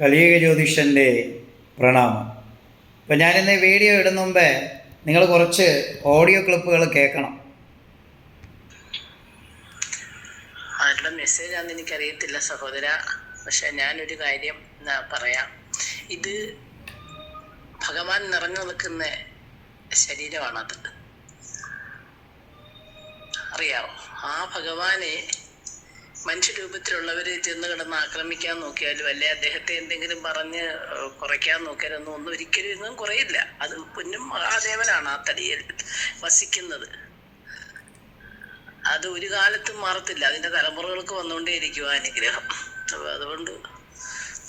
കലിയുഗ ജ്യോതിഷന്റെ പ്രണാമം. ഞാൻ ഞാനിന്ന് വീഡിയോ ഇടുന്ന മുമ്പേ നിങ്ങൾ കുറച്ച് ഓഡിയോ ക്ലിപ്പുകൾ കേൾക്കണം. ആരുടെ മെസ്സേജ് ആണെന്ന് എനിക്കറിയത്തില്ല സഹോദര. പക്ഷെ ഞാനൊരു കാര്യം പറയാം. ഇത് ഭഗവാൻ നിറഞ്ഞു നിൽക്കുന്ന ശരീരമാണത്. അറിയാവോ? ആ ഭഗവാനെ മനുഷ്യരൂപത്തിലുള്ളവർ ചെന്ന് കിടന്ന് ആക്രമിക്കാൻ നോക്കിയാലും അല്ലെ അദ്ദേഹത്തെ എന്തെങ്കിലും പറഞ്ഞ് കുറയ്ക്കാൻ നോക്കിയാലൊന്നും ഒന്നും ഒരിക്കലും ഇന്നും കുറയില്ല. അത് പൊന്നും മഹാദേവനാണ് ആ തടിയിൽ വസിക്കുന്നത്. അത് ഒരു കാലത്തും മാറത്തില്ല. അതിന്റെ തലമുറകൾക്ക് വന്നുകൊണ്ടേ ഇരിക്കുക അനുഗ്രഹം. അപ്പൊ അതുകൊണ്ട്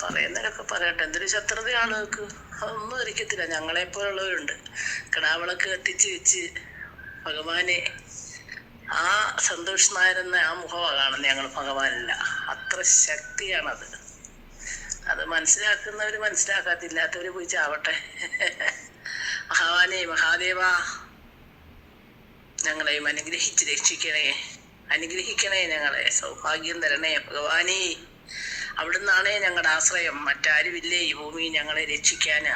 പറയുന്നവരൊക്കെ പറയട്ടെ. എന്തൊരു ശത്രുതയാണ് അവർക്ക് അതൊന്നും ഇരിക്കത്തില്ല ഞങ്ങളെ പോലുള്ളവരുണ്ട് കിടാവിളക്ക് കത്തിച്ച് വെച്ച് ഭഗവാനെ ആ സന്തോഷ് നായരെന്ന ആ മുഖമാണ് കാണുന്നത് ഞങ്ങൾ ഭഗവാനില്ല അത്ര ശക്തിയാണത്. അത് മനസ്സിലാക്കുന്നവർ മനസ്സിലാക്കാത്തില്ലാത്തവർ പോയി ചാവട്ടെ. മഹാദേവാ. ഞങ്ങളെയും അനുഗ്രഹിച്ച് രക്ഷിക്കണേ. അനുഗ്രഹിക്കണേ ഞങ്ങളെ. സൗഭാഗ്യം തരണേ ഭഗവാനേ. അവിടുന്നാണേ ഞങ്ങളുടെ ആശ്രയം. മറ്റാരുമില്ലേ ഈ ഭൂമി ഞങ്ങളെ രക്ഷിക്കാനാ?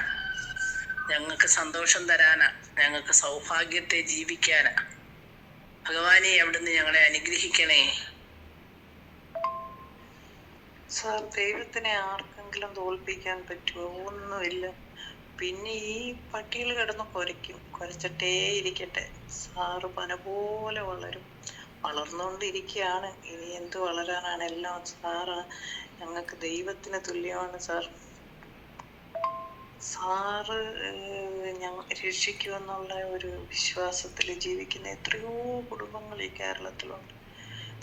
ഞങ്ങൾക്ക് സന്തോഷം തരാനാ. ഞങ്ങൾക്ക് സൗഭാഗ്യത്തെ ജീവിക്കാനാ. ഭഗവാനെ അവിടുന്ന് ഞങ്ങളെ അനുഗ്രഹിക്കണേ. സാർ ദൈവത്തിനെ ആർക്കെങ്കിലും തോൽപ്പിക്കാൻ പറ്റുമോ ഒന്നുമില്ല. പിന്നെ ഈ പട്ടികൾ കിടന്ന് കുരയ്ക്കും. കുരച്ചിട്ടേ ഇരിക്കട്ടെ. സാറ് പന പോലെ വളരും. വളർന്നുകൊണ്ടിരിക്കുകയാണ്. ഇനി എന്ത് വളരാനാണ് എല്ലാം സാറ്. ഞങ്ങൾക്ക് ദൈവത്തിന് തുല്യമാണ് സാർ. സാറ് ഞങ്ങൾ ഞങ്ങ രക്ഷിക്കുമെന്നുള്ള ഒരു വിശ്വാസത്തിൽ ജീവിക്കുന്ന എത്രയോ കുടുംബങ്ങൾ ഈ കേരളത്തിലുണ്ട്.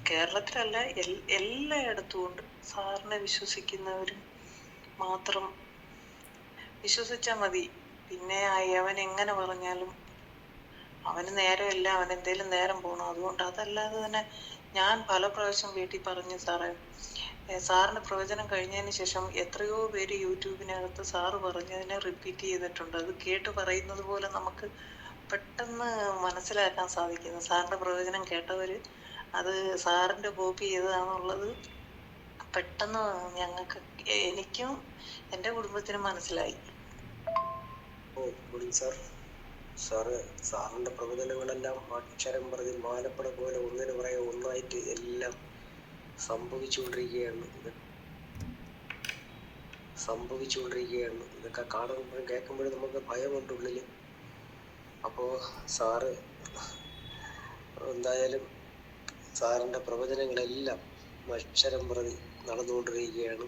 കേരളത്തിലല്ല എല്ലായിടത്തും ഉണ്ട്. സാറിനെ വിശ്വസിക്കുന്നവരും മാത്രം വിശ്വസിച്ചാൽ മതി. പിന്നെ അയവൻ എങ്ങനെ പറഞ്ഞാലും അവന് നേരമില്ല അവൻ എന്തേലും നേരം പോകണം അതുകൊണ്ട് അതല്ലാതെ തന്നെ ഞാൻ പല പ്രാവശ്യം വീട്ടിൽ പറഞ്ഞു സാറേ സാറിന്റെ സാറിന് പ്രവചനം കഴിഞ്ഞതിന് ശേഷം എത്രയോ പേര് യൂട്യൂബിനകത്ത് സാറ് പറഞ്ഞതിനെ റിപ്പീറ്റ് ചെയ്തിട്ടുണ്ട്. അത് കേട്ട് പറയുന്നത് പോലെ നമുക്ക് പെട്ടെന്ന് മനസ്സിലാക്കാൻ സാധിക്കുന്നു. സാറിന്റെ പ്രവചനം കേട്ടവര് അത് സാറിന്റെ കോപ്പി ചെയ്തതാണുള്ളത് പെട്ടെന്ന് ഞങ്ങൾക്ക് എനിക്കും എന്റെ കുടുംബത്തിനും മനസ്സിലായി. ഓ സാർ. സാറ് സാറിന്റെ പ്രവചനങ്ങളെല്ലാം അക്ഷരം പറഞ്ഞ് മാലപ്പട പോലെ ഒന്നിന് പറയാൻ ഒന്നായിട്ട് എല്ലാം സംഭവിച്ചുകൊണ്ടിരിക്കുകയാണ്. ഇത് സംഭവിച്ചുകൊണ്ടിരിക്കുകയാണ്. ഇതൊക്കെ കാണുമ്പോഴും കേൾക്കുമ്പോഴും നമുക്ക് ഭയമുണ്ട് ഉള്ളിൽ അപ്പോൾ സാറ് എന്തായാലും സാറിന്റെ പ്രവചനങ്ങളെല്ലാം അക്ഷരം പ്രതി നടന്നുകൊണ്ടിരിക്കുകയാണ്.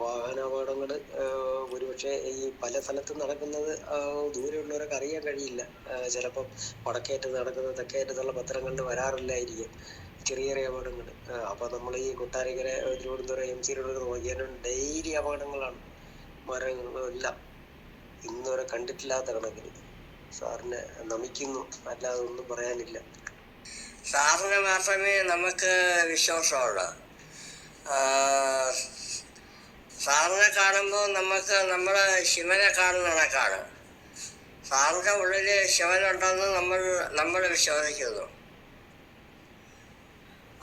വാഹനാപകടങ്ങൾ ഒരുപക്ഷെ ഈ പല സ്ഥലത്തും നടക്കുന്നത് ദൂരെയുള്ളവരൊക്കെ അറിയാൻ കഴിയില്ല. ചിലപ്പം നടക്കുന്നത് തെക്കേറ്റത്തുള്ള പത്രങ്ങളിൽ വരാറില്ലായിരിക്കും. ചെറിയ ചെറിയ അപകടങ്ങൾ അപ്പോൾ നമ്മൾ ഈ Kottarakkara Thiruvananthapuram M C road നോക്കിയാലും ഡെയിലി അപകടങ്ങളാണ്. മരങ്ങളും എല്ലാം ഇന്നുവരെ കണ്ടിട്ടില്ലാത്ത കണക്കിന്. സാറിനെ നമിക്കുന്നു. അല്ലാതെ ഒന്നും പറയാനില്ല. സാറിന് മാത്രമേ നമുക്ക് വിശ്വാസമുള്ളൂ. സാറിനെ കാണുമ്പോൾ നമുക്ക് നമ്മൾ ശിവനെ കാണുന്ന കാണും. സാറിന്റെ ഉള്ളിൽ ശിവനുണ്ടെന്ന് നമ്മൾ നമ്മൾ വിശ്വസിക്കുന്നു.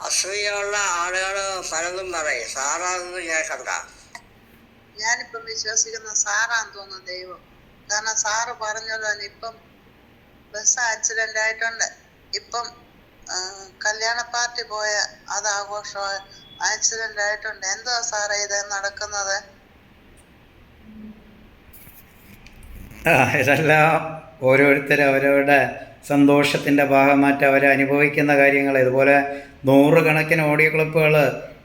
അസൂയുള്ള ആളുകൾ പലതും പറയും. സാറാണെന്ന് ഞാൻ കണ്ട. ഞാനിപ്പം വിശ്വസിക്കുന്ന സാറാന്ന് തോന്നുന്നു ദൈവം. കാരണം സാറ് പറഞ്ഞല്ലോ ഇപ്പം ബസ് ആക്സിഡന്റ് ആയിട്ടുണ്ട് ഇപ്പം കല്യാണ പാർട്ടി പോയ അത് ആഘോഷം ആക്സിഡന്റ് ആയിട്ടുണ്ട്. എന്തോ സാറേ ഇത് നടക്കുന്നത്? ഇതെല്ലാം ഓരോരുത്തർ അവരവരുടെ സന്തോഷത്തിന്റെ ഭാഗമായിട്ട് അവർ അനുഭവിക്കുന്ന കാര്യങ്ങൾ ഇതുപോലെ നൂറുകണക്കിന് ഓഡിയോ ക്ലിപ്പുകൾ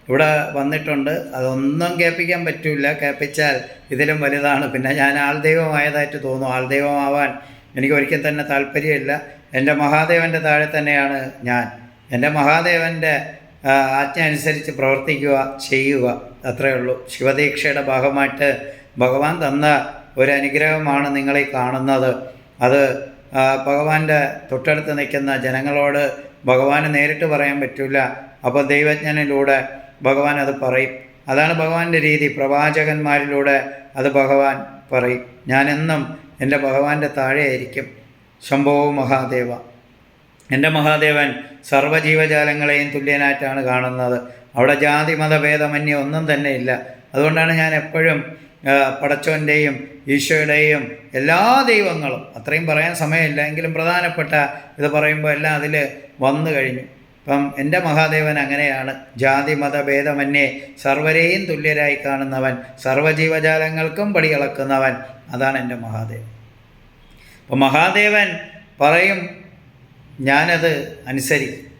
ഇവിടെ വന്നിട്ടുണ്ട്. അതൊന്നും കേൾപ്പിക്കാൻ പറ്റില്ല കേൾപ്പിച്ചാൽ ഇതിലും വലുതാണ്. പിന്നെ ഞാൻ ആൾദൈവമായതായിട്ട് തോന്നും ആൾദൈവമാവാൻ എനിക്ക് ഒരിക്കൽ തന്നെ താല്പര്യമില്ല. എന്റെ മഹാദേവന്റെ താഴെ തന്നെയാണ് ഞാൻ. എന്റെ മഹാദേവന്റെ ആജ്ഞ അനുസരിച്ച് പ്രവർത്തിക്കുക ചെയ്യുക. അത്രയേ ഉള്ളൂ. ശിവദീക്ഷയുടെ ഭാഗമായിട്ട് ഭഗവാൻ തന്ന ഒരു അനുഗ്രഹമാണ് നിങ്ങളെ കാണുന്നത്. അത് ഭഗവാന്റെ തൊട്ടടുത്ത് നിൽക്കുന്ന ജനങ്ങളോട് ഭഗവാന് നേരിട്ട് പറയാൻ പറ്റില്ല. അപ്പോൾ ദൈവജ്ഞനിലൂടെ ഭഗവാൻ അത് പറയും. അതാണ് ഭഗവാന്റെ രീതി. പ്രവാചകന്മാരിലൂടെ അത് ഭഗവാൻ പറയും. ഞാനെന്നും എന്റെ ഭഗവാന്റെ താഴെയായിരിക്കും. ശംഭോ മഹാദേവ. എന്റെ മഹാദേവൻ സർവജീവജാലങ്ങളെയും തുല്യനായിട്ടാണ് കാണുന്നത്. അവിടെ ജാതി മതഭേദമന്യേ ഒന്നും തന്നെ ഇല്ല. അതുകൊണ്ടാണ് ഞാൻ എപ്പോഴും പടച്ചോന്റെയും ഈശോയുടെയും എല്ലാ ദൈവങ്ങളും അത്രയും പറയാൻ സമയമില്ല എങ്കിലും പ്രധാനപ്പെട്ട ഇത് പറയുമ്പോൾ എല്ലാം അതിൽ വന്നു കഴിഞ്ഞു. അപ്പം എന്റെ മഹാദേവൻ അങ്ങനെയാണ്. ജാതി മത ഭേദമന്യേ സർവരെയും തുല്യരായി കാണുന്നവൻ സർവജീവജാലങ്ങൾക്കും പടികളക്കുന്നവൻ അതാണ് എന്റെ മഹാദേവൻ. അപ്പം മഹാദേവൻ പറയും ഞാനത് അനുസരിക്കും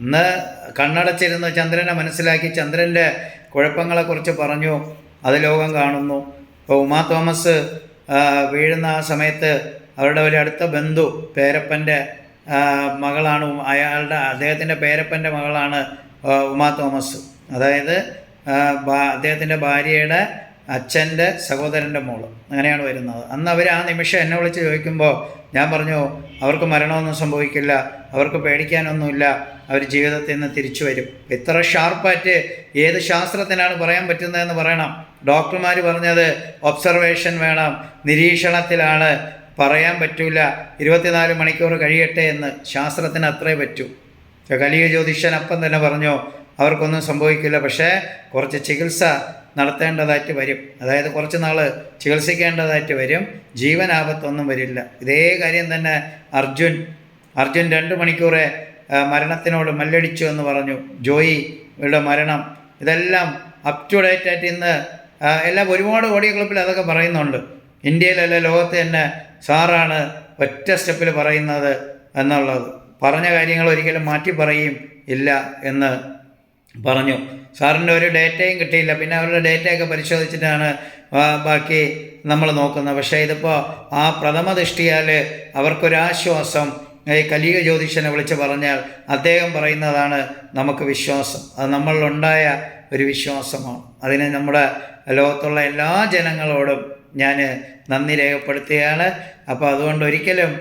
ഇന്ന് കണ്ണടച്ചിരുന്ന് ചന്ദ്രനെ മനസ്സിലാക്കി ചന്ദ്രന്റെ കുഴപ്പങ്ങളെക്കുറിച്ച് പറഞ്ഞു. അത് ലോകം കാണുന്നു. ഇപ്പോൾ ഉമാ തോമസ് വീഴുന്ന ആ സമയത്ത് അവരുടെ ഒരു അടുത്ത ബന്ധു പേരപ്പന്റെ മകളാണ് അയാളുടെ അദ്ദേഹത്തിന്റെ പേരപ്പന്റെ മകളാണ് ഉമാ തോമസ്. അതായത് അദ്ദേഹത്തിന്റെ ഭാര്യയുടെ അച്ഛന്റെ സഹോദരന്റെ മോൾ അങ്ങനെയാണ് വരുന്നത്. അന്ന് അവർ ആ നിമിഷം എന്നെ വിളിച്ച് ചോദിക്കുമ്പോൾ ഞാൻ പറഞ്ഞു അവർക്ക് മരണമൊന്നും സംഭവിക്കില്ല. അവർക്ക് പേടിക്കാനൊന്നുമില്ല. അവർ ജീവിതത്തിൽ നിന്ന് തിരിച്ചു വരും. ഇത്ര ഷാർപ്പായിട്ട് ഏത് ശാസ്ത്രത്തിനാണ് പറയാൻ പറ്റുന്നതെന്ന് പറയണം. ഡോക്ടർമാർ പറഞ്ഞത് ഒബ്സർവേഷൻ വേണം. നിരീക്ഷണത്തിലാണ്. പറയാൻ പറ്റൂല. ഇരുപത്തിനാല് മണിക്കൂർ കഴിയട്ടെ എന്ന്. ശാസ്ത്രത്തിന് അത്രേ പറ്റൂ. കലിയ ജ്യോതിഷൻ അപ്പം തന്നെ പറഞ്ഞു അവർക്കൊന്നും സംഭവിക്കില്ല. പക്ഷേ കുറച്ച് ചികിത്സ നടത്തേണ്ടതായിട്ട് വരും. അതായത് കുറച്ച് നാൾ ചികിത്സിക്കേണ്ടതായിട്ട് വരും. ജീവനാപത്തൊന്നും വരില്ല. ഇതേ കാര്യം തന്നെ അർജുൻ. അർജുൻ രണ്ട് മണിക്കൂറെ മരണത്തിനോട് മല്ലടിച്ചു എന്ന് പറഞ്ഞു. ജോയിയുടെ മരണം. ഇതെല്ലാം അപ് ടു ഡേറ്റ് ആയിട്ട് ഇന്ന് എല്ലാം ഒരുപാട് ഓഡിയോ ക്ലിപ്പിൽ അതൊക്കെ പറയുന്നുണ്ട്. ഇന്ത്യയിലല്ല ലോകത്ത് തന്നെ സാറാണ് ഒറ്റ സ്റ്റെപ്പിൽ പറയുന്നത് എന്നുള്ളത്. പറഞ്ഞ കാര്യങ്ങൾ ഒരിക്കലും മാറ്റി പറയും ഇല്ല എന്ന് പറഞ്ഞു. സാറിന്റെ ഒരു ഡേറ്റയും കിട്ടിയില്ല. പിന്നെ അവരുടെ ഡേറ്റയൊക്കെ പരിശോധിച്ചിട്ടാണ് ബാക്കി നമ്മൾ നോക്കുന്നത്. പക്ഷേ ഇതിപ്പോൾ ആ പ്രഥമ ദൃഷ്ടിയാൽ അവർക്കൊരാശ്വാസം ഈ കലിക ജ്യോതിഷനെ വിളിച്ച് പറഞ്ഞാൽ അദ്ദേഹം പറയുന്നതാണ് നമുക്ക് വിശ്വാസം. അത് നമ്മളിലുണ്ടായ ഒരു വിശ്വാസമാണ്. അതിന് നമ്മുടെ ലോകത്തുള്ള എല്ലാ ജനങ്ങളോടും ഞാൻ നന്ദി രേഖപ്പെടുത്തുകയാണ് അപ്പോൾ അതുകൊണ്ട് ഒരിക്കലും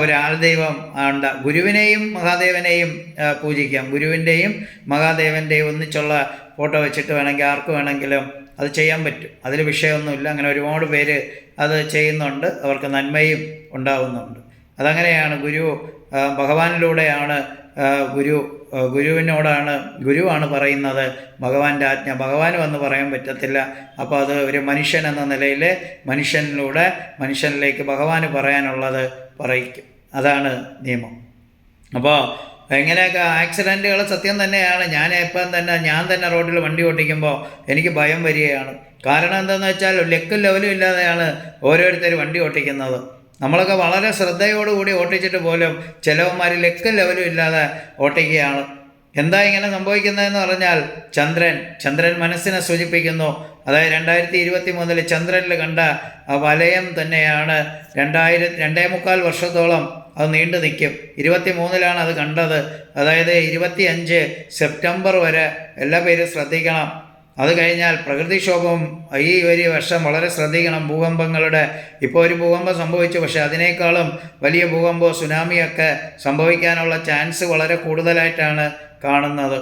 ഒരാൾ ദൈവം ഉണ്ട ഗുരുവിനെയും മഹാദേവനെയും പൂജിക്കാം. ഗുരുവിന്റെയും മഹാദേവന്റെയും ഒന്നിച്ചുള്ള ഫോട്ടോ വെച്ചിട്ട് വേണമെങ്കിൽ ആർക്ക് വേണമെങ്കിലും അത് ചെയ്യാൻ പറ്റും. അതിൽ വിഷയമൊന്നുമില്ല. അങ്ങനെ ഒരുപാട് പേര് അത് ചെയ്യുന്നുണ്ട്. അവർക്ക് നന്മയും ഉണ്ടാവുന്നുണ്ട്. അതങ്ങനെയാണ് ഗുരു ഭഗവാനിലൂടെയാണ് ഗുരു ഗുരുവിനോടാണ് ഗുരുവാണ് പറയുന്നത്. ഭഗവാന്റെ ആജ്ഞ. ഭഗവാനും എന്ന് പറയാൻ പറ്റത്തില്ല. അപ്പോൾ അത് ഒരു മനുഷ്യൻ എന്ന നിലയിൽ മനുഷ്യനിലൂടെ മനുഷ്യനിലേക്ക് ഭഗവാന് പറയാനുള്ളത് പറയിക്കും. അതാണ് നിയമം. അപ്പോൾ എങ്ങനെയൊക്കെ ആക്സിഡന്റുകൾ സത്യം തന്നെയാണ്. ഞാൻ ഇപ്പം തന്നെ ഞാൻ തന്നെ റോഡിൽ വണ്ടി ഓടിക്കുമ്പോൾ എനിക്ക് ഭയം വരികയാണ്. കാരണം എന്താണെന്ന് വെച്ചാൽ ലെക്കും ലെവലും ഇല്ലാതെയാണ് ഓരോരുത്തർ വണ്ടി ഓട്ടിക്കുന്നത്. നമ്മളൊക്കെ വളരെ ശ്രദ്ധയോടുകൂടി ഓട്ടിച്ചിട്ട് പോലും ചിലവന്മാർ ലെക്കും ലെവലും ഇല്ലാതെ ഓട്ടിക്കുകയാണ്. എന്താ ഇങ്ങനെ സംഭവിക്കുന്നതെന്ന് പറഞ്ഞാൽ ചന്ദ്രൻ ചന്ദ്രൻ മനസ്സിനെ സൂചിപ്പിക്കുന്നു. അതായത് രണ്ടായിരത്തി ഇരുപത്തി മൂന്നിൽ ചന്ദ്രനിൽ കണ്ട ആ വലയം തന്നെയാണ് രണ്ടായിരത്തി രണ്ടേ മുക്കാൽ വർഷത്തോളം അത് നീണ്ടു നിൽക്കും. ഇരുപത്തി മൂന്നിലാണ് അത് കണ്ടത്. അതായത് ഇരുപത്തി അഞ്ച് സെപ്റ്റംബർ വരെ എല്ലാ പേരും ശ്രദ്ധിക്കണം. അത് കഴിഞ്ഞാൽ പ്രകൃതിക്ഷോഭം ഈ ഒരു വർഷം വളരെ ശ്രദ്ധിക്കണം. ഭൂകമ്പങ്ങളുടെ ഇപ്പോൾ ഒരു ഭൂകമ്പം സംഭവിച്ചു പക്ഷേ അതിനേക്കാളും വലിയ ഭൂകമ്പോ സുനാമിയൊക്കെ സംഭവിക്കാനുള്ള ചാൻസ് വളരെ കൂടുതലായിട്ടാണ് കാണുന്നത്.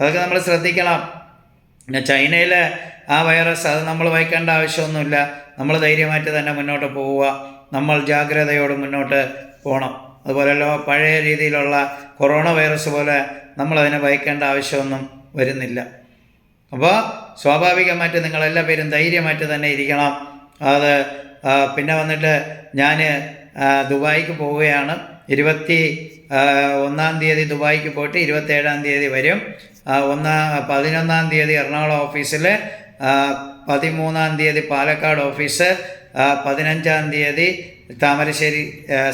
അതൊക്കെ നമ്മൾ ശ്രദ്ധിക്കണം. പിന്നെ ചൈനയിലെ ആ വൈറസ് അത് നമ്മൾ വഹിക്കേണ്ട ആവശ്യമൊന്നുമില്ല. നമ്മൾ ധൈര്യമായിട്ട് തന്നെ മുന്നോട്ട് പോവുക. നമ്മൾ ജാഗ്രതയോട് മുന്നോട്ട് പോകണം. അതുപോലെ പഴയ രീതിയിലുള്ള കൊറോണ വൈറസ് പോലെ നമ്മളതിനെ വഹിക്കേണ്ട ആവശ്യമൊന്നും വരുന്നില്ല. അപ്പോൾ സ്വാഭാവികമായിട്ട് നിങ്ങളെല്ലാ പേരും ധൈര്യമായിട്ട് തന്നെ ഇരിക്കണം. അത് പിന്നെ വന്നിട്ട് ഞാൻ ദുബായിക്ക് പോവുകയാണ്. ഇരുപത്തി ഒന്നാം തീയതി ദുബായിക്ക് പോയിട്ട് ഇരുപത്തേഴാം തീയതി വരും. ഒന്നാം പതിനൊന്നാം തീയതി എറണാകുളം ഓഫീസിൽ പതിമൂന്നാം തീയതി പാലക്കാട് ഓഫീസ് പതിനഞ്ചാം തീയതി താമരശ്ശേരി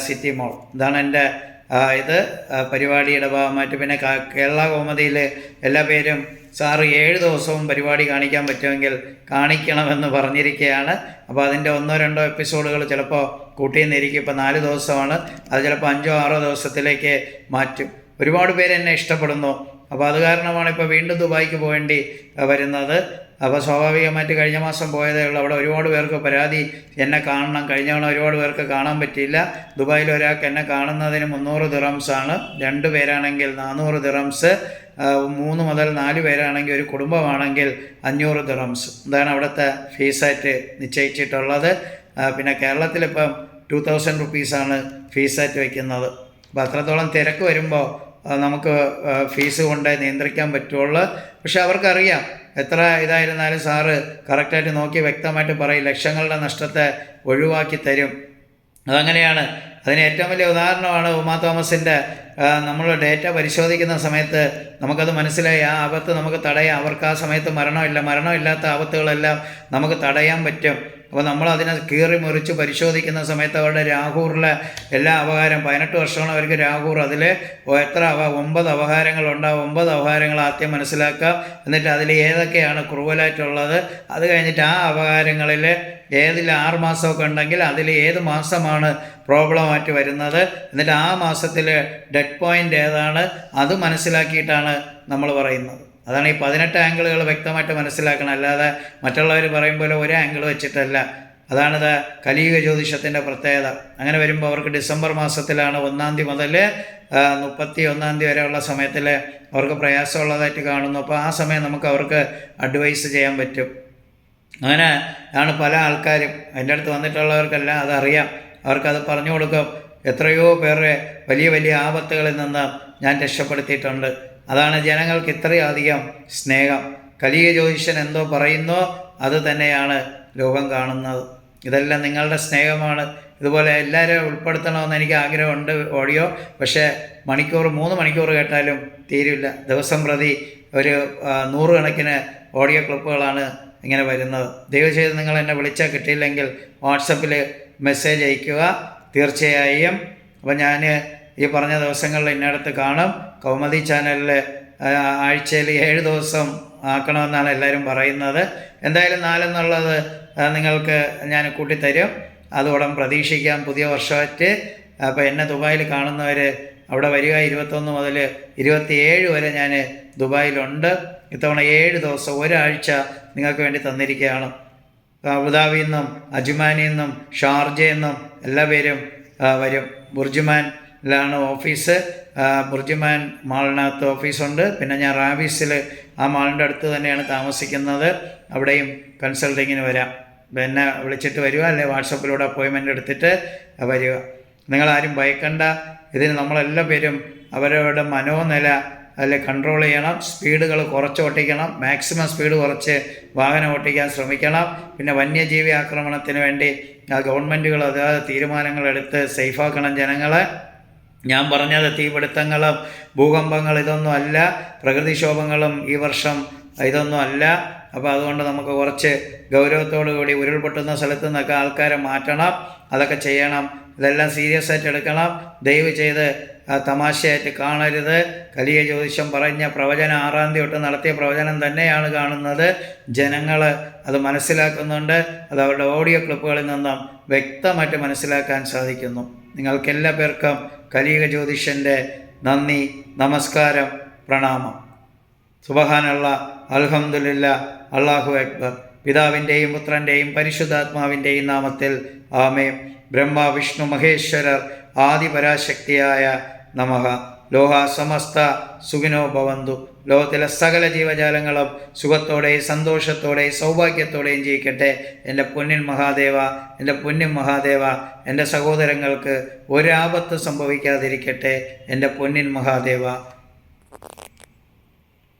സിറ്റി മോൾ. ഇതാണ് എന്റെ ഇത് പരിപാടിയുടെ ഭാഗമായിട്ട്. പിന്നെ കേരള കോമതിയിൽ എല്ലാ പേരും സാറ് ഏഴ് ദിവസവും പരിപാടി കാണിക്കാൻ പറ്റുമെങ്കിൽ കാണിക്കണമെന്ന് പറഞ്ഞിരിക്കുകയാണ്. അപ്പോൾ അതിന്റെ ഒന്നോ രണ്ടോ എപ്പിസോഡുകൾ ചിലപ്പോൾ കൂട്ടിയെന്നിരിക്കും ഇപ്പോൾ നാല് ദിവസമാണ്. അത് ചിലപ്പോൾ അഞ്ചോ ആറോ ദിവസത്തിലേക്ക് മാറ്റും. ഒരുപാട് പേര് എന്നെ ഇഷ്ടപ്പെടുന്നു. അപ്പോൾ അത് കാരണമാണ് ഇപ്പോൾ വീണ്ടും ദുബായിക്ക് പോകേണ്ടി വരുന്നത്. അപ്പോൾ സ്വാഭാവികമായിട്ട് കഴിഞ്ഞ മാസം പോയതേ ഉള്ളൂ. അവിടെ ഒരുപാട് പേർക്ക് പരാതി എന്നെ കാണണം. കഴിഞ്ഞ തവണ ഒരുപാട് പേർക്ക് കാണാൻ പറ്റിയില്ല. ദുബായിൽ ഒരാൾക്ക് എന്നെ കാണുന്നതിന് മുന്നൂറ് ദിറംസ് ആണ്. രണ്ട് പേരാണെങ്കിൽ നാനൂറ് ദിറംസ് മൂന്ന് മുതൽ നാല് പേരാണെങ്കിൽ ഒരു കുടുംബമാണെങ്കിൽ അഞ്ഞൂറ് ദിറംസ് ഇതാണ് അവിടുത്തെ ഫീസായിട്ട് നിശ്ചയിച്ചിട്ടുള്ളത്. പിന്നെ കേരളത്തിലിപ്പം ടു തൗസൻഡ് റുപ്പീസാണ് ഫീസായിട്ട് വയ്ക്കുന്നത് അപ്പോൾ അത്രത്തോളം തിരക്ക് വരുമ്പോൾ നമുക്ക് ഫീസ് കൊണ്ട് നിയന്ത്രിക്കാൻ പറ്റുള്ളൂ. പക്ഷെ അവർക്കറിയാം എത്ര ഇതായിരുന്നാലും സാറ് കറക്റ്റായിട്ട് നോക്കി വ്യക്തമായിട്ട് പറയും ലക്ഷങ്ങളുടെ നഷ്ടത്തെ ഒഴിവാക്കി തരും. അതങ്ങനെയാണ് അതിന് ഏറ്റവും വലിയ ഉദാഹരണമാണ് ഉമാ തോമസിന്റെ നമ്മൾ ഡേറ്റ പരിശോധിക്കുന്ന സമയത്ത് നമുക്കത് മനസ്സിലായി. ആ ആപത്ത് നമുക്ക് തടയാം. അവർക്ക് ആ സമയത്ത് മരണമില്ല. മരണമില്ലാത്ത ആപത്തുകളെല്ലാം നമുക്ക് തടയാൻ പറ്റും. അപ്പോൾ നമ്മൾ അതിനെ കീറി മുറിച്ച് പരിശോധിക്കുന്ന സമയത്ത് അവരുടെ രാഹൂറിലെ എല്ലാ അവഹാരം പതിനെട്ട് വർഷമാണ് അവർക്ക് രാഹൂർ അതിൽ എത്ര അവ ഒമ്പത് അവഹാരങ്ങളുണ്ടാവും ഒമ്പത് അവഹാരങ്ങൾ ആദ്യം മനസ്സിലാക്കുക. എന്നിട്ട് അതിൽ ഏതൊക്കെയാണ് ക്രൂവലായിട്ടുള്ളത്. അത് കഴിഞ്ഞിട്ട് ആ അപകാരങ്ങളിൽ ഏതിൽ ആറ് മാസമൊക്കെ ഉണ്ടെങ്കിൽ അതിൽ ഏത് മാസമാണ് പ്രോബ്ലമായിട്ട് വരുന്നത്? എന്നിട്ട് ആ മാസത്തിൽ ഡെഡ് പോയിന്റ് ഏതാണ്? അത് മനസ്സിലാക്കിയിട്ടാണ് നമ്മൾ പറയുന്നത്. അതാണ് ഈ പതിനെട്ട് ആംഗിളുകൾ വ്യക്തമായിട്ട് മനസ്സിലാക്കണം. അല്ലാതെ മറ്റുള്ളവർ പറയും പോലെ ഒരു ആംഗിൾ വെച്ചിട്ടല്ല. അതാണിത് കലിയുഗ ജ്യോതിഷത്തിന്റെ പ്രത്യേകത. അങ്ങനെ വരുമ്പോൾ അവർക്ക് ഡിസംബർ മാസത്തിലാണ് ഒന്നാം തീയതി മുതൽ മുപ്പത്തി ഒന്നാം തീയതി വരെയുള്ള സമയത്തിൽ അവർക്ക് പ്രയാസമുള്ളതായിട്ട് കാണുന്നു. അപ്പോൾ ആ സമയം നമുക്ക് അവർക്ക് അഡ്വൈസ് ചെയ്യാൻ പറ്റും. അങ്ങനെ ആണ് പല ആൾക്കാരും എന്റെ അടുത്ത് വന്നിട്ടുള്ളവർക്കെല്ലാം അതറിയാം. അവർക്കത് പറഞ്ഞു കൊടുക്കും. എത്രയോ പേരെ വലിയ വലിയ ആപത്തുകളിൽ നിന്ന് ഞാൻ രക്ഷപ്പെടുത്തിയിട്ടുണ്ട്. അതാണ് ജനങ്ങൾക്ക് ഇത്രയധികം സ്നേഹം. കലിയ ജ്യോതിഷൻ എന്തോ പറയുന്നോ അത് തന്നെയാണ് ലോകം കാണുന്നത്. ഇതെല്ലാം നിങ്ങളുടെ സ്നേഹമാണ്. ഇതുപോലെ എല്ലാവരെയും ഉൾപ്പെടുത്തണമെന്ന് എനിക്ക് ആഗ്രഹമുണ്ട് ഓഡിയോ. പക്ഷേ മണിക്കൂർ മൂന്ന് മണിക്കൂർ കേട്ടാലും തീരില്ല. ദിവസം പ്രതി ഒരു നൂറുകണക്കിന് ഓഡിയോ ക്ലിപ്പുകളാണ് ഇങ്ങനെ വരുന്നത് ദയവ് ചെയ്ത് നിങ്ങൾ എന്നെ വിളിച്ചാൽ കിട്ടിയില്ലെങ്കിൽ വാട്സപ്പിൽ മെസ്സേജ് അയയ്ക്കുക. തീർച്ചയായും. അപ്പോൾ ഞാൻ ഈ പറഞ്ഞ ദിവസങ്ങളിൽ ഇന്നടത്ത് കാണും. കൗമദി ചാനലിൽ ആഴ്ചയിൽ ഏഴ് ദിവസം ആക്കണമെന്നാണ് എല്ലാവരും പറയുന്നത്. എന്തായാലും നാലെന്നുള്ളത് നിങ്ങൾക്ക് ഞാൻ കൂട്ടിത്തരും. അതോടം പ്രതീക്ഷിക്കാം പുതിയ വർഷമായിട്ട് അപ്പോൾ എന്നെ ദുബായിൽ കാണുന്നവർ അവിടെ വരിക ഇരുപത്തൊന്ന് മുതൽ ഇരുപത്തിയേഴ് വരെ ഞാൻ ദുബായിലുണ്ട്. ഇത്തവണ ഏഴ് ദിവസം ഒരാഴ്ച നിങ്ങൾക്ക് വേണ്ടി തന്നിരിക്കുകയാണ്. അബുദാബിയിൽ നിന്നും അജ്മാനിൽ നിന്നും ഷാർജയിൽ നിന്നും എല്ലാ പേരും വരും. ബുർജുമാനിലാണ് ഓഫീസ്. ബുർജുമാൻ മാളിനകത്ത് ഓഫീസുണ്ട്. പിന്നെ ഞാൻ റാബീസിൽ ആ മാളിന്റെ അടുത്ത് തന്നെയാണ് താമസിക്കുന്നത്. അവിടെയും കൺസൾട്ടിങ്ങിന് വരാം. പിന്നെ വിളിച്ചിട്ട് വരിക അല്ലെങ്കിൽ വാട്സപ്പിലൂടെ അപ്പോയിൻമെന്റ് എടുത്തിട്ട് വരിക നിങ്ങളാരും ഭയക്കണ്ട. ഇതിന് നമ്മളെല്ലാ പേരും അവരവരുടെ മനോനില അതിൽ കൺട്രോൾ ചെയ്യണം സ്പീഡുകൾ കുറച്ച് ഓട്ടിക്കണം മാക്സിമം സ്പീഡ് കുറച്ച് വാഹനം ഓട്ടിക്കാൻ ശ്രമിക്കണം. പിന്നെ വന്യജീവി ആക്രമണത്തിന് വേണ്ടി ഗവൺമെന്റുകൾ അതാത് തീരുമാനങ്ങളെടുത്ത് സേഫാക്കണം ജനങ്ങളെ. ഞാൻ പറഞ്ഞത് തീപിടുത്തങ്ങളും ഭൂകമ്പങ്ങൾ ഇതൊന്നും അല്ല. പ്രകൃതിക്ഷോഭങ്ങളും ഈ വർഷം ഇതൊന്നും അല്ല. അപ്പോൾ അതുകൊണ്ട് നമുക്ക് കുറച്ച് ഗൗരവത്തോടു കൂടി ഉരുൾപൊട്ടുന്ന സ്ഥലത്തു നിന്നൊക്കെ ആൾക്കാരെ മാറ്റണം. അതൊക്കെ ചെയ്യണം. ഇതെല്ലാം സീരിയസ് ആയിട്ട് എടുക്കണം. ദയവ് ചെയ്ത് തമാശയായിട്ട് കാണരുത്. കലിയ ജ്യോതിഷം പറഞ്ഞ പ്രവചനം ആറാം തീയതി തൊട്ട് നടത്തിയ പ്രവചനം തന്നെയാണ് കാണുന്നത്. ജനങ്ങൾ അത് മനസ്സിലാക്കുന്നുണ്ട്. അത് അവരുടെ ഓഡിയോ ക്ലിപ്പുകളിൽ നിന്നും വ്യക്തമായിട്ട് മനസ്സിലാക്കാൻ സാധിക്കുന്നു. നിങ്ങൾക്കെല്ലാ പേർക്കും കലിയുഗ ജ്യോതിഷന്റെ നന്ദി നമസ്കാരം പ്രണാമം. സുബഹാനുള്ള അലഹമുല്ല അള്ളാഹു അക്ബർ. പിതാവിന്റെയും പുത്രന്റെയും പരിശുദ്ധാത്മാവിന്റെയും നാമത്തിൽ ആമേ ബ്രഹ്മ വിഷ്ണു മഹേശ്വരർ ആദിപരാശക്തിയായ നമഹ ലോഹ സമസ്ത സുഖിനോ ഭവന്തു. ലോകത്തിലെ സകല ജീവജാലങ്ങളും സുഖത്തോടെയും സന്തോഷത്തോടെയും സൗഭാഗ്യത്തോടെയും ജീവിക്കട്ടെ. എന്റെ പൊന്നിൻ മഹാദേവ എന്റെ പൊന്നിൻ മഹാദേവ എന്റെ സഹോദരങ്ങൾക്ക് ഒരാപത്ത് സംഭവിക്കാതിരിക്കട്ടെ. എന്റെ പൊന്നിൻ മഹാദേവ.